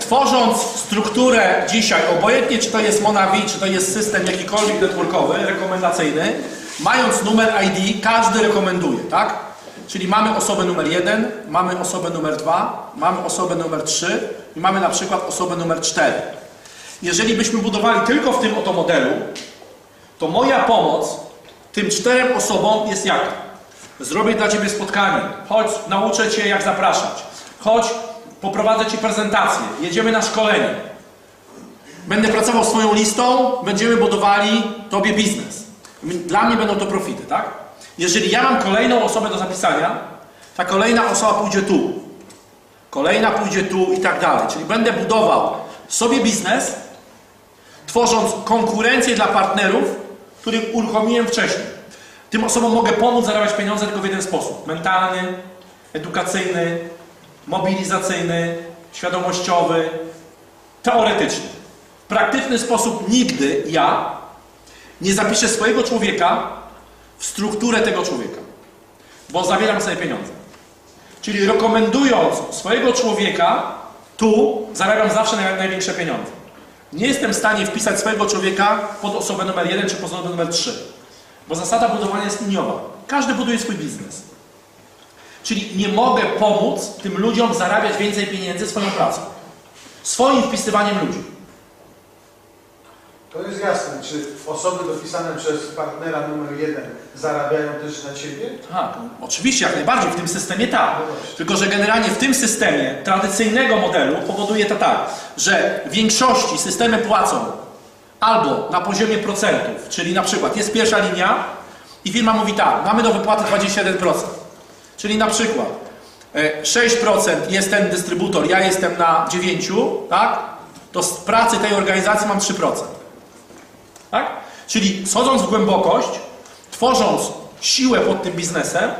Tworząc strukturę dzisiaj, obojętnie czy to jest Monavi, czy to jest system jakikolwiek networkowy, rekomendacyjny, mając numer ID, każdy rekomenduje, tak? Czyli mamy osobę numer 1, mamy osobę numer 2, mamy osobę numer 3 i mamy na przykład osobę numer 4. Jeżeli byśmy budowali tylko w tym oto modelu, to moja pomoc tym czterem osobom jest jaka? Zrobię dla Ciebie spotkanie. Chodź, nauczę Cię jak zapraszać. Chodź, poprowadzę Ci prezentację. Jedziemy na szkolenie. Będę pracował swoją listą, będziemy budowali Tobie biznes. Dla mnie będą to profity, tak? Jeżeli ja mam kolejną osobę do zapisania, ta kolejna osoba pójdzie tu. Kolejna pójdzie tu i tak dalej. Czyli będę budował sobie biznes, tworząc konkurencję dla partnerów, których uruchomiłem wcześniej. Tym osobom mogę pomóc zarabiać pieniądze tylko w jeden sposób. Mentalny, edukacyjny, mobilizacyjny, świadomościowy, teoretyczny. W praktyczny sposób nigdy ja nie zapiszę swojego człowieka w strukturę tego człowieka, bo zabieram sobie pieniądze. Czyli rekomendując swojego człowieka, tu zarabiam zawsze naj, największe pieniądze. Nie jestem w stanie wpisać swojego człowieka pod osobę numer 1 czy pod osobę numer 3, bo zasada budowania jest liniowa. Każdy buduje swój biznes. Czyli nie mogę pomóc tym ludziom zarabiać więcej pieniędzy swoją pracą. Swoim wpisywaniem ludzi. To jest jasne. Czy osoby dopisane przez partnera numer jeden zarabiają też na Ciebie? Tak, no, oczywiście, jak najbardziej, w tym systemie tak. Tylko, że generalnie w tym systemie tradycyjnego modelu powoduje to tak, że w większości systemy płacą albo na poziomie procentów, czyli na przykład jest pierwsza linia i firma mówi tak, mamy do wypłaty 21%. Czyli na przykład e, 6% jest ten dystrybutor, ja jestem na 9%, tak? To z pracy tej organizacji mam 3%. Tak? Czyli schodząc w głębokość, tworząc siłę pod tym biznesem,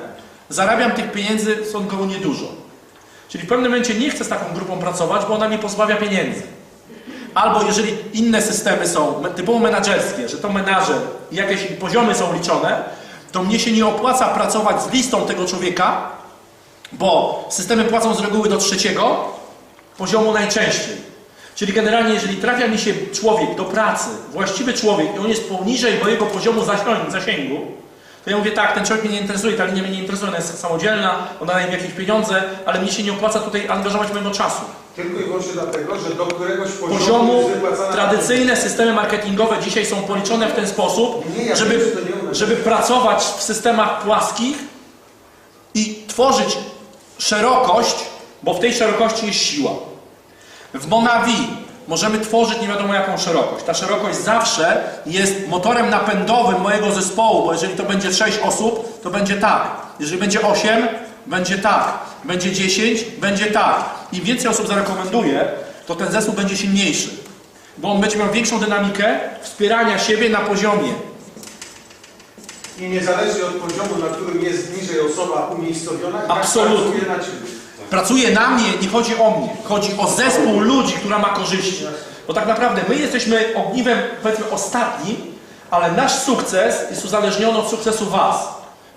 zarabiam tych pieniędzy stosunkowo niedużo. Czyli w pewnym momencie nie chcę z taką grupą pracować, bo ona mnie pozbawia pieniędzy. Albo jeżeli inne systemy są typowo menadżerskie, że to menadżer i jakieś poziomy są liczone, to mnie się nie opłaca pracować z listą tego człowieka, bo systemy płacą z reguły do trzeciego poziomu najczęściej. Czyli generalnie, jeżeli trafia mi się człowiek do pracy, właściwy człowiek i on jest poniżej mojego poziomu zasięgu, to ja mówię tak, ten człowiek mnie nie interesuje, ta linia mnie nie interesuje, ona jest samodzielna, ona daje mi jakieś pieniądze, ale mnie się nie opłaca tutaj angażować mojego czasu. Tylko i wyłącznie dlatego, że do któregoś poziomu, Poziomu tradycyjne systemy marketingowe dzisiaj są policzone w ten sposób, Nie, ja żeby, żeby pracować w systemach płaskich i tworzyć szerokość, bo w tej szerokości jest siła. W Monavi możemy tworzyć nie wiadomo jaką szerokość. Ta szerokość zawsze jest motorem napędowym mojego zespołu, bo jeżeli to będzie 6 osób, to będzie tak. Jeżeli będzie 8, będzie tak. Będzie 10, będzie tak. Im więcej osób zarekomenduje, to ten zespół będzie silniejszy. Bo on będzie miał większą dynamikę wspierania siebie na poziomie I niezależnie od poziomu, na którym jest niżej osoba umiejscowiona, tak Absolutnie. pracuje na Ciebie. pracuje na mnie, nie chodzi o mnie. Chodzi o zespół ludzi, która ma korzyści. Bo tak naprawdę my jesteśmy ogniwem, powiedzmy, ostatnim, ale nasz sukces jest uzależniony od sukcesu Was.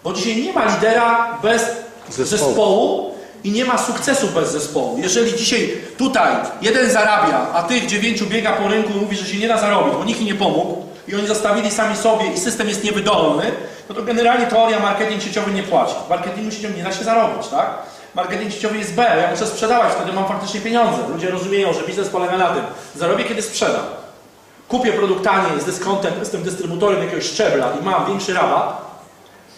Bo dzisiaj nie ma lidera bez zespołu, Zespołu. i nie ma sukcesu bez zespołu. Jeżeli dzisiaj tutaj jeden zarabia, a tych dziewięciu biega po rynku i mówi, że się nie da zarobić, bo nikt im nie pomógł i oni zostawili sami sobie i system jest niewydolny, no to generalnie teoria marketing sieciowy nie płaci. W marketingu sieciowym nie da się zarobić, tak? Marketing sieciowy jest B, ja muszę sprzedawać, wtedy mam faktycznie pieniądze. Ludzie rozumieją, że biznes polega na tym. Zarobię, kiedy sprzedam. Kupię produkt taniej z dyskontem, jestem dystrybutorem jakiegoś szczebla i mam większy rabat,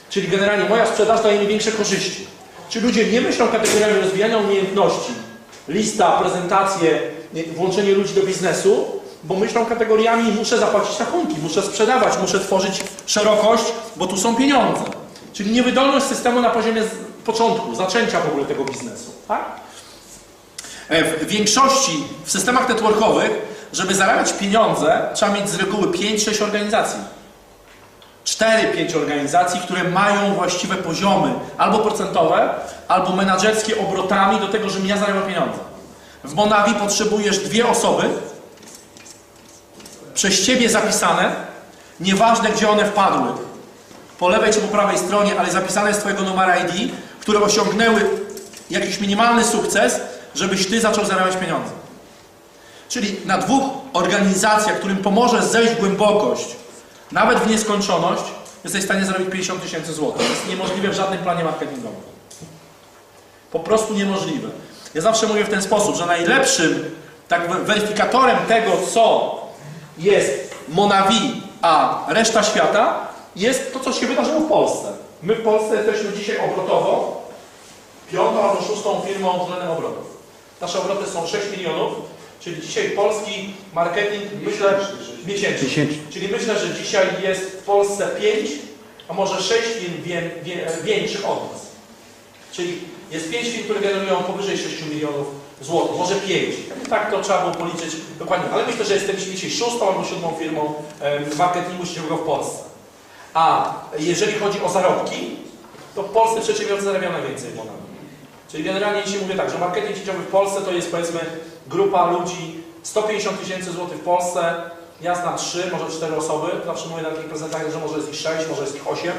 Czyli generalnie moja sprzedaż daje mi większe korzyści. Czy ludzie nie myślą kategoriami rozwijania umiejętności, lista, prezentacje, nie, włączenie ludzi do biznesu, bo myślą kategoriami muszę zapłacić rachunki, muszę sprzedawać, muszę tworzyć szerokość, bo tu są pieniądze. Czyli niewydolność systemu na poziomie początku, zaczęcia w ogóle tego biznesu. Tak? E, W większości, w systemach networkowych, żeby zarabiać pieniądze, trzeba mieć z reguły 5-6 organizacji. 4-5 organizacji, które mają właściwe poziomy, albo procentowe, albo menadżerskie obrotami do tego, żebym ja zarabiał pieniądze. W Monavi potrzebujesz dwie osoby, przez Ciebie zapisane, nieważne gdzie one wpadły, po lewej czy po prawej stronie, ale zapisane z Twojego numeru ID, które osiągnęły jakiś minimalny sukces, żebyś ty zaczął zarabiać pieniądze. Czyli na dwóch organizacjach, którym pomożesz zejść w głębokość, nawet w nieskończoność, jesteś w stanie zarobić 50 tysięcy złotych. To jest niemożliwe w żadnym planie marketingowym. Po prostu niemożliwe. Ja zawsze mówię w ten sposób, że najlepszym tak we- weryfikatorem tego, co jest Monavi, a reszta świata, jest to, co się wydarzyło w Polsce. My w Polsce jesteśmy dzisiaj obrotowo piątą albo szóstą firmą względem obrotów. Nasze obroty są 6 milionów, czyli dzisiaj polski marketing, myślę, miesięczny. Miesięcznie. Czyli myślę, że dzisiaj jest w Polsce 5, a może 6 firm wie, wie, większych od nas. Czyli jest 5 firm, które generują powyżej 6 milionów złotych, może 5. Tak to trzeba było policzyć dokładnie, ale myślę, że jesteśmy dzisiaj szóstą albo siódmą firmą em, marketingu sieciowego w Polsce. A jeżeli chodzi o zarobki, to w Polsce przedsiębiorcy zarabiają najwięcej w Monaco. Czyli generalnie dzisiaj mówię tak, że marketing sieciowy w Polsce to jest powiedzmy grupa ludzi 150 tysięcy złotych w Polsce, ja znam 3, może 4 osoby, zawsze mówię na takich prezentacjach, że może jest ich 6, może jest ich 8,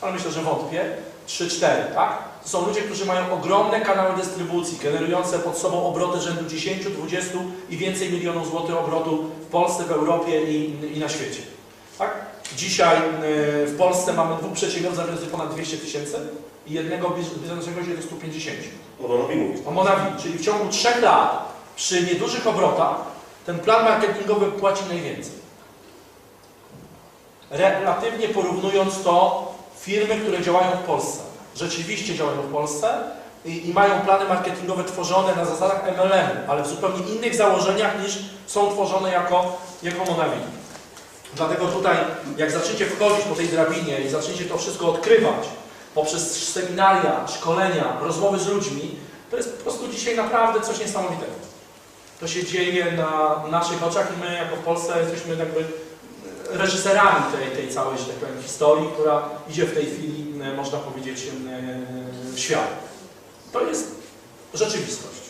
ale myślę, że wątpię. 3-4, tak? To są ludzie, którzy mają ogromne kanały dystrybucji, generujące pod sobą obroty rzędu 10, 20 i więcej milionów złotych obrotu w Polsce, w Europie i, i na świecie. Tak? Dzisiaj y, w Polsce mamy dwóch przedsiębiorców zarabiających ponad 200 tysięcy i jednego biznesowego się do 150. O Monowi mówisz. O Monawi, czyli w ciągu 3 lat przy niedużych obrotach ten plan marketingowy płaci najwięcej. Relatywnie porównując to firmy, które działają w Polsce, rzeczywiście działają w Polsce i, i mają plany marketingowe tworzone na zasadach MLM, ale w zupełnie innych założeniach niż są tworzone jako, jako. Dlatego tutaj, jak zaczniecie wchodzić po tej drabinie i zaczniecie to wszystko odkrywać poprzez seminaria, szkolenia, rozmowy z ludźmi, to jest po prostu dzisiaj naprawdę coś niesamowitego. To się dzieje na naszych oczach i my jako Polsce jesteśmy jakby reżyserami tej, tej całej, że tak powiem, historii, która idzie w tej chwili, e, można powiedzieć, e, w świat. To jest rzeczywistość.